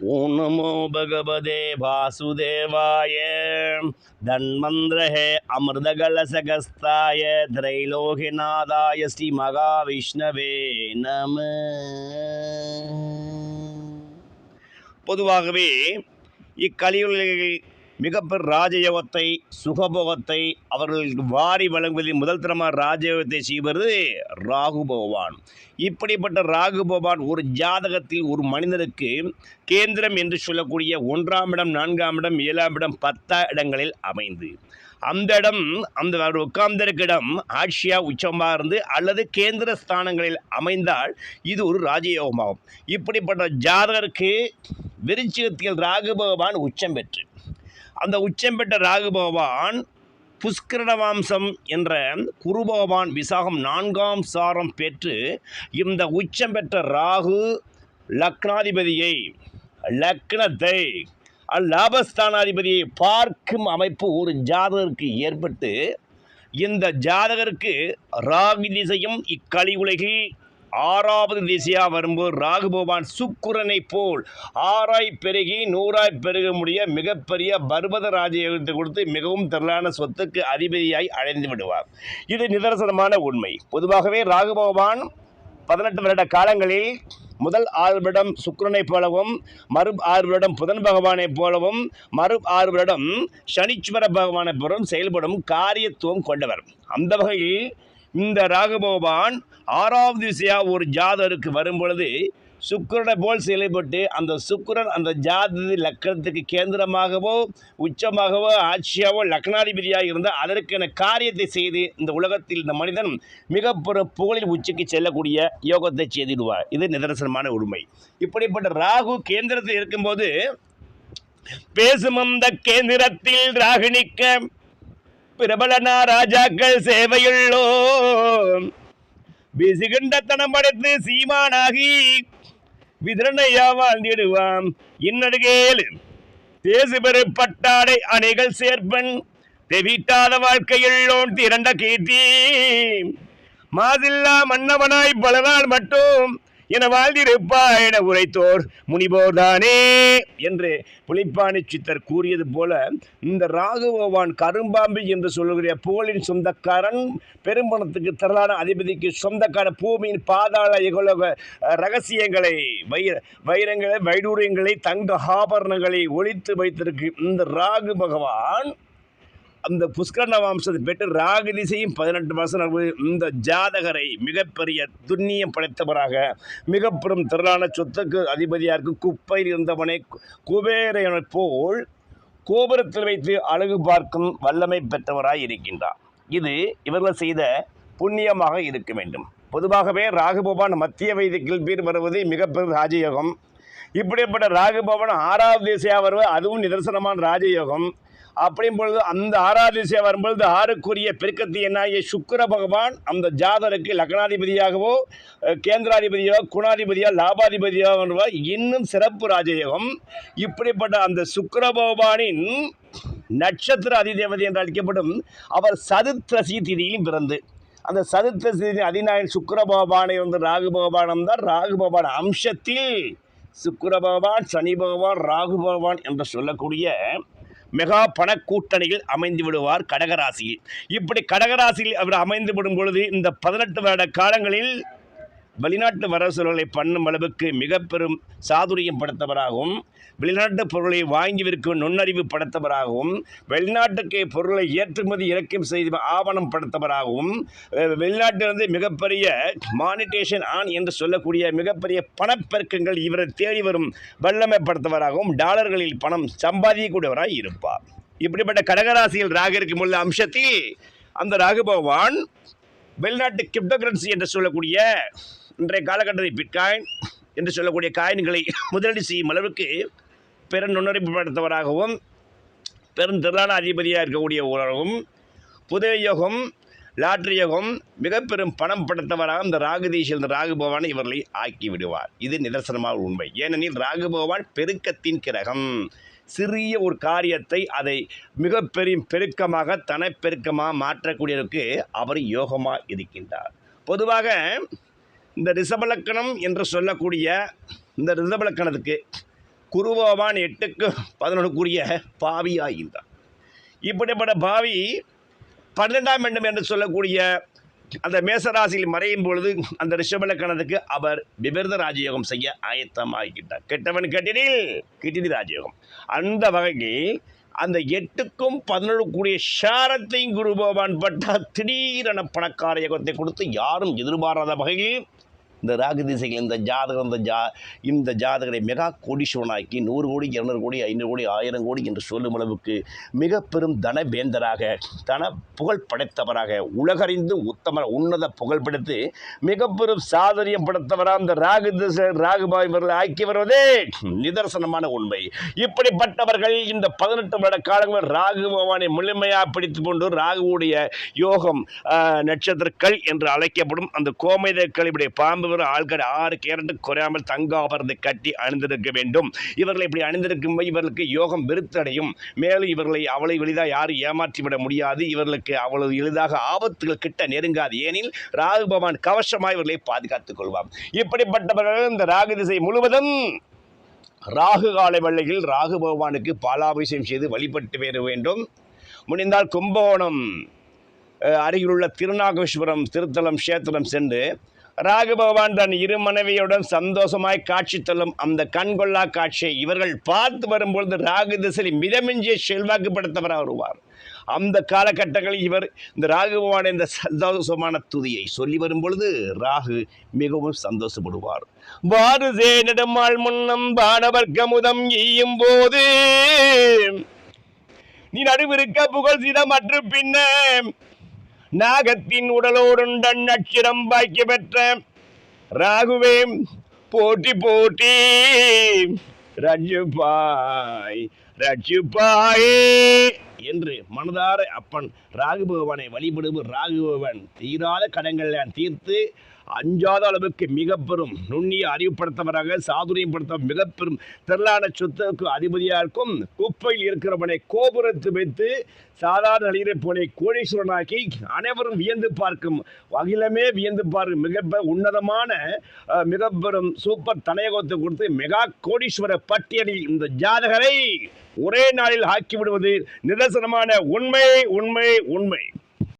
ஓம் நமோ பகவதே வாசுதேவாய தன்மந்திரஹே அமிர்தகலசகஸ்தாய திரைலோகிநாதாய ஸ்ரீ மகாவிஷ்ணவே நம பொதுவாகவே இக்கலியுலகில் மிகப்பெரும் ராஜயோகத்தை சுகபோகத்தை அவர்களுக்கு வாரி வழங்குவதில் முதல் தரமாக ராஜயோகத்தை செய்வது ராகு பகவான். இப்படிப்பட்ட ராகு பகவான் ஒரு ஜாதகத்தில் ஒரு மனிதனுக்கு கேந்திரம் என்று சொல்லக்கூடிய ஒன்றாம் இடம் நான்காம் இடம் ஏழாம் இடம் பத்தாம் இடங்களில் அமைந்து அந்த இடம் அந்த அவர் உட்கார்ந்திருக்க இடம் ஆட்சியாக உச்சமாக இருந்து அல்லது கேந்திர ஸ்தானங்களில் அமைந்தால் இது ஒரு ராஜயோகமாகும். இப்படிப்பட்ட ஜாதகருக்கு விருச்சிகத்தில் ராகு பகவான் உச்சம் பெற்று அந்த உச்சம் பெற்ற ராகு பகவான் புஷ்கரண என்ற குருபகவான் விசாகம் நான்காம் சாரம் பெற்று இந்த உச்சம் பெற்ற ராகு லக்னாதிபதியை லக்னத்தை லாபஸ்தானாதிபதியை பார்க்கும் அமைப்பு ஒரு ஜாதகருக்கு ஏற்பட்டு இந்த ஜாதகருக்கு ராகு திசையும் இக்கலி உலகில் ஆறாவது திசையாக வரும்போது ராகு பகவான் போல் ஆறாய் பெருகி நூறாய் பெருக முடிய மிகப்பெரிய பர்வத ராஜயோகத்தை கொடுத்து மிகவும் திரளான சொத்துக்கு அதிபதியாய் அழைந்து விடுவார். இது நிதர்சனமான உண்மை. பொதுவாகவே ராகு பகவான் பதினெட்டு வருட காலங்களில் முதல் ஆறு வருடம் சுக்கிரனைப் போலவும் மறு ஆறு வருடம் புதன் பகவானைப் போலவும் மறு ஆறு வருடம் சனீஸ்வர பகவானைப் போலவும் செயல்படும் காரியத்துவம் கொண்டவர். அந்த வகையில் இந்த ராகு ஆறாவது திசையாக ஒரு ஜாதருக்கு வரும் பொழுது சுக்கரனை போல் செயல்பட்டு அந்த சுக்கரன் அந்த ஜாதி லக்கணத்துக்கு கேந்திரமாகவோ உச்சமாகவோ ஆட்சியாவோ லக்னாதிபதியாக இருந்தால் அதற்கான காரியத்தை செய்து இந்த உலகத்தில் இந்த மனிதன் மிகப்பெரும் புகழில் உச்சிக்கு செல்லக்கூடிய யோகத்தை செய்திடுவார். இது நிதர்சனமான உண்மை. இப்படிப்பட்ட ராகு கேந்திரத்தில் இருக்கும்போது பேசும் அந்த கேந்திரத்தில் நிற்க பிரபலனா ராஜாக்கள் சேவையுள்ளோ விசுகண்டத்தனம் படைத்து சீமானாகி விதிரணையா வாழ்ந்திடுவாம். இன்னடுகேலு தேசு பெரு பட்டாடை அணைகள் சேர்ப்பன் தெவிட்டாத வாழ்க்கையுள்ளோன் திரண்ட கீர்த்தி. மாதில்லா மன்னவனாய் பல நாள் மட்டும் என வாழ்ந்திருப்பா என உரைத்தோர் முனிபோர்தானே என்று புலிப்பாணி சித்தர் கூறியது போல இந்த ராகுபவான் கரும்பாம்பு என்று சொல்லுகிற புகழின் சொந்தக்காரன் பெரும்பணத்துக்கு திரளான அதிபதிக்கு சொந்தக்கார பூமியின் பாதாள இகலோக ரகசியங்களை வைர வைரங்களை வைடூரியங்களை தங்க ஆபரணங்களை ஒழித்து வைத்திருக்கு இந்த ராகு பகவான் அந்த புஷ்கரண வம்சத்தை பெற்று ராகு திசையும் பதினெட்டு மாதம் இந்த ஜாதகரை மிகப்பெரிய துண்ணியம் படைத்தவராக மிக பெரும் திரளான சொத்துக்கு அதிபதியாக இருக்கும் குப்பையில் இருந்தவனை கு- போல் கோபுரத்தில் வைத்து அழகு பார்க்கும் வல்லமை பெற்றவராய் இருக்கின்றார். இது இவர்கள் செய்த புண்ணியமாக இருக்க வேண்டும். பொதுவாகவே ராகுபவான் மத்திய வயதுக்கில் பேர் வருவது மிகப்பெரும் ராஜயோகம். இப்படிப்பட்ட ராகுபவன் ஆறாவது திசையாக வருவது அதுவும் நிதர்சனமான ராஜயோகம். அப்படியும் பொழுது அந்த ஆறாவது வரும்பொழுது ஆறுக்குரிய பெருக்கத்தை என்னாகிய சுக்கர பகவான் அந்த ஜாதருக்கு லக்னாதிபதியாகவோ கேந்திராதிபதியோ குணாதிபதியோ லாபாதிபதியோ இன்னும் சிறப்பு ராஜயோகம். இப்படிப்பட்ட அந்த சுக்கர பகவானின் நட்சத்திர அதிதேவதை என்று அழைக்கப்படும் அவர் சதுர்த்தசி திதியிலும் பிறந்து அந்த சதுர்த்தசி அதிநாயகன் சுக்கர பகவானை வந்து ராகு பகவானம் தான் ராகு பகவான் அம்சத்தில் சுக்கர பகவான் சனி பகவான் ராகு பகவான் என்று சொல்லக்கூடிய மெகா பணக்கூட்டணியில் அமைந்து விடுவார் கடகராசியில். இப்படி கடகராசியில் அவர் அமைந்து விடும் பொழுது இந்த பதினெட்டு வருட காலங்களில் வெளிநாட்டு வரவுசெலவுகளை பண்ணும் அளவுக்கு மிக பெரும் சாதுரியம் படுத்தவராகவும் வெளிநாட்டு பொருளை வாங்கி விற்கும் நுண்ணறிவு படைத்தவராகவும் வெளிநாட்டுக்கு பொருளை ஏற்றுமதி இறக்கம் செய்து ஆவணம் படைத்தவராகவும் வெளிநாட்டிலிருந்து மிகப்பெரிய மானிட்டேஷன் ஆன் என்று சொல்லக்கூடிய மிகப்பெரிய பணப்பெருக்கங்கள் இவரை தேடி வரும் வல்லமை டாலர்களில் பணம் சம்பாதிக்கக்கூடியவராக இருப்பார். இப்படிப்பட்ட கடகராசியில் ராக இருக்கும் உள்ள அம்சத்தில் அந்த ராகு பகவான் வெளிநாட்டு கிரிப்டோகரன்சி என்று சொல்லக்கூடிய இன்றைய காலகட்டத்தில் பிட்காயின் என்று சொல்லக்கூடிய காயின்களை முதலீடு செய்யும் அளவுக்கு பெரும் நுண்ணறிவு படுத்தவராகவும் பெருந்திரளான அதிபதியாக இருக்கக்கூடிய ஒருவரும் புதிய யோகம் லாட்ரி யோகம் மிக பெரும் பணம் படுத்தவராக இந்த ராகுதீஷில் இந்த ராகுபவானை இவர்களை ஆக்கி விடுவார். இது நிதர்சனமாக உண்மை. ஏனெனில் ராகு பகவான் பெருக்கத்தின் கிரகம். சிறிய ஒரு காரியத்தை அதை மிகப்பெரிய பெருக்கமாக தனப்பெருக்கமாக மாற்றக்கூடியவருக்கு அவர் யோகமாக இருக்கின்றார். பொதுவாக இந்த ரிஷபலக்கணம் என்று சொல்லக்கூடிய இந்த ரிஷபலக்கணத்துக்கு குருபவான் எட்டுக்கு பதினொன்றுக்குரிய பாவி ஆகின்றான் இப்படிப்பட்ட பாவி பன்னெண்டாம் வேண்டும் என்று சொல்லக்கூடிய அந்த மேசராசியில் மறையும் பொழுது அந்த ரிஷபலக்கணத்துக்கு அவர் விபர்த ராஜயோகம் செய்ய ஆயத்தமாகிட்டார் கெட்டவன் கெட்டினில் கிட்டினி ராஜயோகம். அந்த வகையில் அந்த எட்டுக்கும் பதினொன்று கூடிய ஷாரத்தையும் குரு பகவான் பட்டால் திடீரென பணக்கார யோகத்தை கொடுத்து யாரும் எதிர்பாராத வகையில் இந்த ராகு திசைகள் இந்த ஜாதகம் இந்த ஜா இந்த ஜாதகரை மெகா கோடீஸ்வரனாக்கி நூறு கோடி இரநூறு கோடி ஐநூறு கோடி ஆயிரம் கோடி என்று சொல்லும் அளவுக்கு மிக பெரும் தனவேந்தராக தன புகழ் படைத்தவராக உலகறிந்து உத்தம உன்னத புகழ் படைத்து மிக பெரும் சாதரியம் படைத்தவராக அந்த ராகு திசை ராகுபாய் இவர்கள் ஆக்கி வருவதே நிதர்சனமான உண்மை. இப்படிப்பட்டவர்கள் இந்த பதினெட்டு வருட காலங்கள் ராகு பகவானை முழுமையாக பிடித்து கொண்டு ராகுவுடைய யோகம் நட்சத்திரக்கள் என்று அழைக்கப்படும் அந்த கோமேதக்கல் இப்படி பாம்பு வரும் ஆள்கள் ஆறு கேரண்டு குறையாமல் தங்க ஆபரணத்தை கட்டி அணிந்திருக்க வேண்டும். இவர்களை இப்படி அணிந்திருக்கும் இவர்களுக்கு யோகம் விருத்தடையும். மேலும் இவர்களை அவளை எளிதாக யாரும் ஏமாற்றி விட முடியாது. இவர்களுக்கு அவ்வளவு எளிதாக ஆபத்துகள் கிட்ட நெருங்காது. ஏனில் ராகு பகவான் கவசமாக இவர்களை பாதுகாத்துக் கொள்வார். இப்படிப்பட்டவர்கள் இந்த ராகு திசை முழுவதும் ராகு கால வள்ளையில் ராகு பகவானுக்கு பாலாபிஷேகம் செய்து வழிபட்டு பெற வேண்டும். முடிந்தால் கும்பகோணம் அருகிலுள்ள திருநாகேஸ்வரம் திருத்தலம் கஷேத்திரம் சென்று ராகு பகவான் தன் இரு மனைவியுடன் சந்தோஷமாய் காட்சி தள்ளும் அந்த கண்கொள்ளா காட்சியை இவர்கள் பார்த்து வரும்பொழுது ராகு திசையில் மிதமிஞ்சிய செல்வாக்கு படுத்தவராக வருவார். அந்த காலகட்டங்களில் இவர் இந்த ராகு பகவான் இந்த சந்தோஷமான துதியை சொல்லி வரும்பொழுது ராகு மிகவும் சந்தோஷப்படுவார். வாருசே நெடுமாள் முன்னம் கமுதம் ஈயும் போது நீ நடுவிருக்க புகழ் சிதமற்று பின்ன நாகத்தின் உடலோடுண்டன் அச்சிரம் பாய்க்க பெற்ற ராகுவே போட்டி போட்டி. ரஜுபாய் ரஜுபாயே. என்று மனதார அப்பன் ராகு பகவானை வழிபடுவது ராகு பகவான். தீராத கடன்களை தீர்த்து அஞ்சாத அளவுக்கு மிக பெரும் நுண்ணிய அறிவுப்படுத்தவராக சாதுரியம் படுத்த மிக பெரும் திரளான சொத்துக்கு அதிபதியாக இருக்கும். குப்பையில் இருக்கிறவனை கோபுரத்து வைத்து சாதாரண நிலையிலே போனை கோடீஸ்வரனாக்கி அனைவரும் வியந்து பார்க்கும். அகிலமே வியந்து பார்க்கும் மிக உன்னதமான மிகப்பெரும் மிக பெரும் சூப்பர் தலையகத்தை கொடுத்து மெகா கோடீஸ்வர பட்டியலில் இந்த ஜாதகரை ஒரே நாளில் ஆக்கிவிடுவது நிதர்சனமான உண்மை உண்மை உண்மை.